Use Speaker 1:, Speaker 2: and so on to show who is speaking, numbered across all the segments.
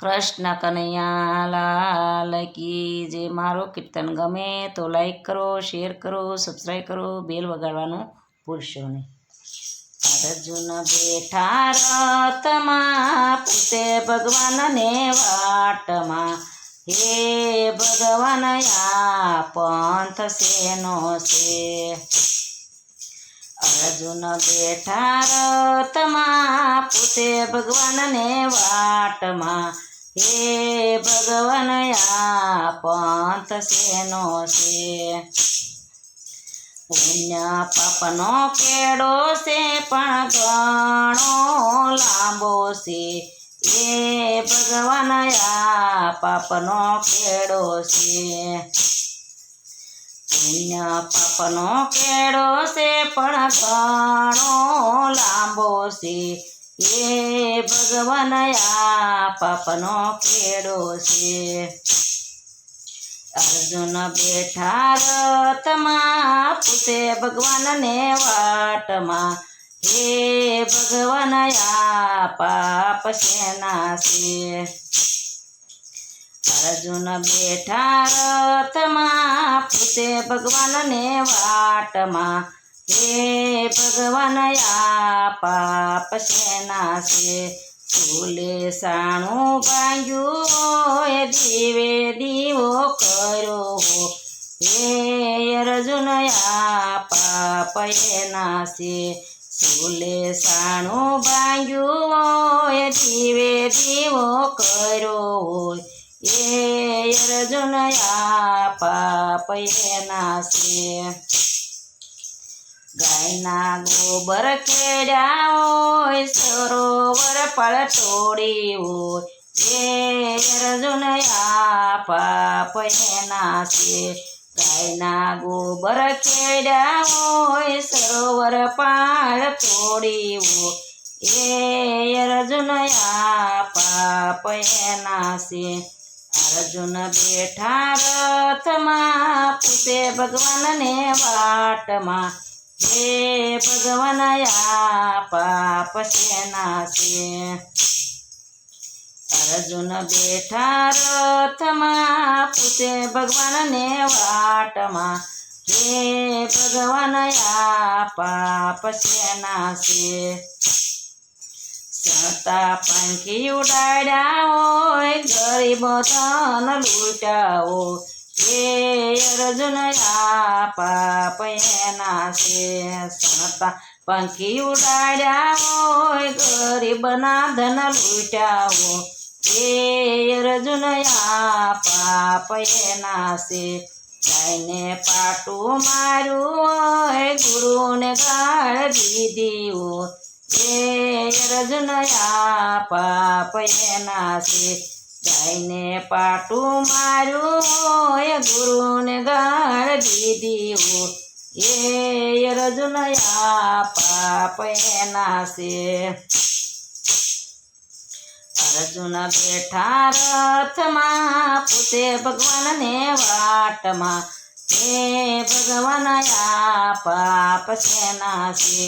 Speaker 1: કૃષ્ણ કનૈયા લાલ કી જે મારો કીર્તન ગમે તો લાઈક કરો શેર કરો સબસ્ક્રાઈબ કરો બેલ વગાડવાનું ભૂલશો નહીં અર્જુન બેઠા રતમાં પૂતે ભગવાનને વાટમાં હે ભગવાન આ પંથ શેનો છે અર્જુન બેઠા રતમાં પૂતે ભગવાનને વાટમાં હે ભગવાન આ પંથ શેનો છે? પુણ્ય પાપનો કેડો છે, પણ ઘણો લાંબો છે. એ ભગવાન આ પાપનો કેડો છે. પુણ્ય પાપનો કેડો છે, પણ ઘણો લાંબો છે. એ ભગવાન આ પાપનો કેડો છે અર્જુન બેઠા રથમાં પૂછે ભગવાનને વાટમાં હે ભગવાન આ પાપ શેના છે અર્જુન બેઠા રથમાં પૂછે ભગવાનને વાટમાં હે ભગવાન, આ પાપ સેના છે ચૂલે સાણું ભાંગ્યું દીવે દીવો કર્યો હો અર્જુન, આ પાપ એના છે ચૂલે સાણું ભાંગ્યું દીવે દીવો કર્યો એ અર્જુન પાપ એના છે ગાયના ગોબર ખેડ્યા હોય, સરોવર પલટોડી હોય. એ અર્જુન આ પાપ એના છે ગાયના ગોબર ખેડ્યા હોય, સરોવર પાળ તોડી હોય. એ અર્જુન આ પાપ એના છે અર્જુન બેઠા રથમાં પૂછે ભગવાનને વાટમાં. હે ભગવાન પાપ શેના છે. અર્જુન બેઠા રથમાં પૂછે ભગવાનને વાટમાં, હે ભગવાન પાપ શેના છે. સતા પંખી ઉડાડ્યા હોય, ગરીબ ધન હોય એ અર્જુન આ પાપ એના છે સતા પંખી ઉડાડ્યા હોય, ગરીબના ધન લૂટ્યા હો એ અર્જુનયા પાપ એના છે ગાયને પાટું માર્યું હોય, ગુરુને ગાળ દીધી હો એ અર્જુનયા પાપ છે ગાયને પાટું માર્યું હોય ગુરુને ગાળ દીધી હો એ અર્જુન આ પાપ એના છે અર્જુન બેઠા રથમાં પૂછે ભગવાનને વાટમાં હે ભગવાન આ પાપ શેના છે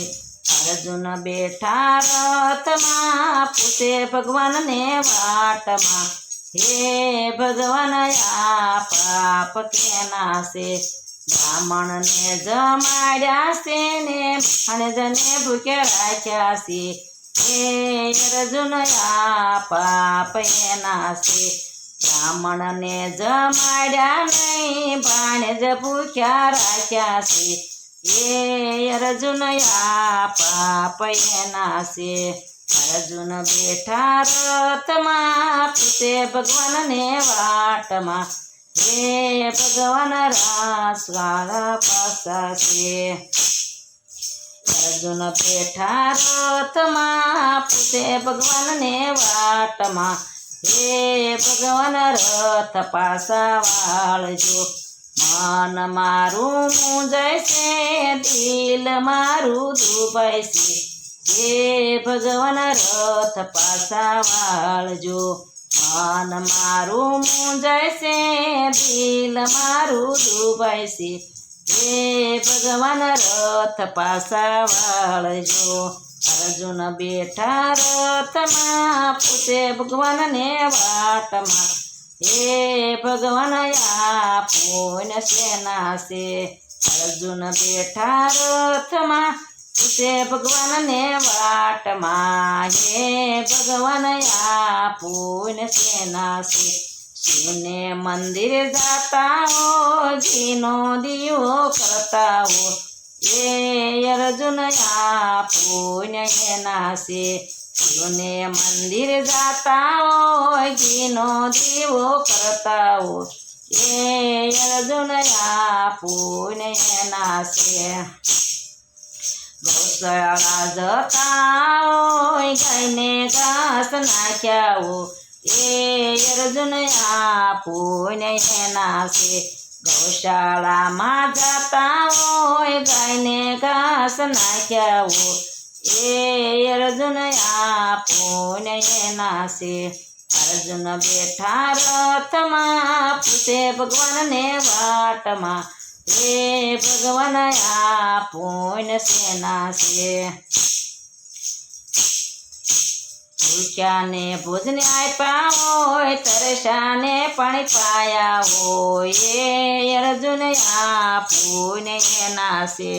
Speaker 1: અર્જુન બેઠા રથમાં પૂછે ભગવાનને વાટમાં हे भगवान पाप केना से ब्राह्मणने जमाड्यासे ने आणि जने भुकेराच्यासे हे अर्जुनया पाप येनासे ब्राह्मणने जमाड्या नाही बाणज भुख्या राख्यासे. हे अर्जुनया पाप येनासे અર્જુન બેઠા રથમાં પૂછે ભગવાનને વાટમાં. હે ભગવાન રાસવાળા પાસા છે. અર્જુન બેઠા રથમાં પૂછે ભગવાનને વાટમાં. હે ભગવાન, રથ પાસા વાળજો. મન મારું મૂંઝાય છે, દિલ મારું દુભાય છે. હે ભગવાન રથ પાસા વાળજો મન મારું મૂંઝાય છે, દિલ મારું દુભાય છે. હે ભગવાન રથ પાસા વાળજો અર્જુન બેઠા રથમાં પૂછે ભગવાનને વાટમાં. હે ભગવાન આપો ને સેના છે? અર્જુન બેઠા રથમાં પૂછે ભગવાનને વાટમાં હે ભગવાન આપો ને સેના છે શિવને મંદિર જાતા હો ઘીનો દીવો કરતા હો એ અર્જુન પુણ્ય એના છે શિવને મંદિર જાતા હોય ઘીનો દીવો કરતા હો એ અર્જુન પુણ્ય એના છે ગૌશાળા જતા હોય ગાયને ઘાસ નાખ્યા હો એ અર્જુન પુણ્ય એના છે ગૌશાળામાં જતા હોય ગાયને ઘાસ નાખ્યા હો એ અર્જુન પુણ્ય એના છે અર્જુન બેઠા રથમાં પૂછે ભગવાનને વાટમાં હે ભગવાન આ પુણ્ય સેના છે ભૂખ્યાને ભોજને આપ્યા હોય તરસાને પાણી પાયા હોય એ અર્જુન આ પુણ્ય એના છે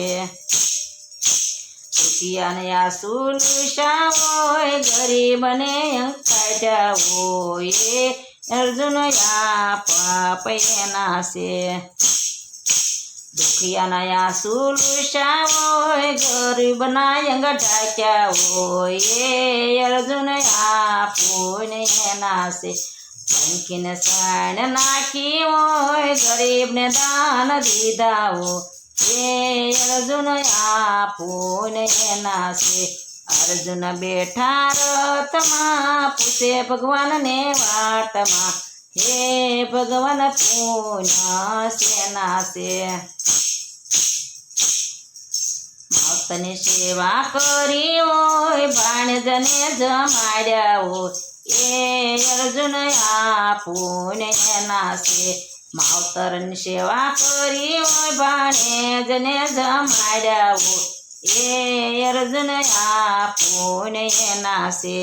Speaker 1: દુખિયાને આ સુલુષા હોય ગરીબને કાઢ્યા હોય એ અર્જુન આ પાપ એના છે દુખિયાના આ સુલુષા હોય ગરીબના અંગ ઢાક્યા હોય એ અર્જુન આ પુણ્ય એના છે પંખીને સાણ નાખી હોય ગરીબને દાન દીધા હો એ અર્જુન આ પુણ્ય એના છે અર્જુન બેઠા રથમાં પૂછે ભગવાનને વાટમાં हे भगवान पुन्हा भक्तने सेवा करी ओय भाणजने जमाड्या ओ ए अर्जुन आपण नासे मावतरन सेवा करी वय बाणे जने जमाड्या ओ ए अर्जुन या नासे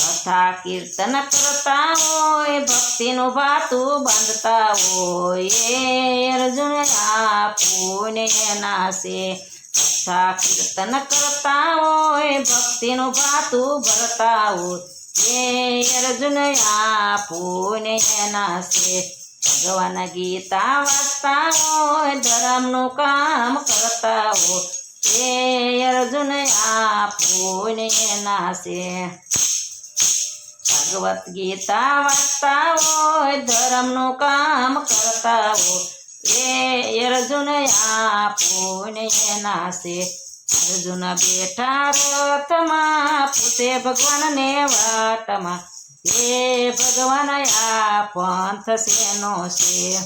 Speaker 1: કથા કીર્તન કરતા હોય ભક્તિનું ભાતું બાંધતા હોય એ અર્જુન આ પુણ્ય એના છે કથા કીર્તન કરતા હોય ભક્તિનું ભાતું ભરતા હોય એ અર્જુન આ પુણ્ય એના છે ભગવાન ગીતા વાંચતા હોય ધર્મનું કામ કરતા હોય એ અર્જુન આ પુણ્ય એના છે ભગવત ગીતા વાંચતા હોય ધર્મનું કામ કરતા હોય. એ અર્જુન આ પુણ્ય એના છે અર્જુન બેઠા રથમાં પૂછે ભગવાનને વાટમાં. હે ભગવાન આ પંથ શેનો છે.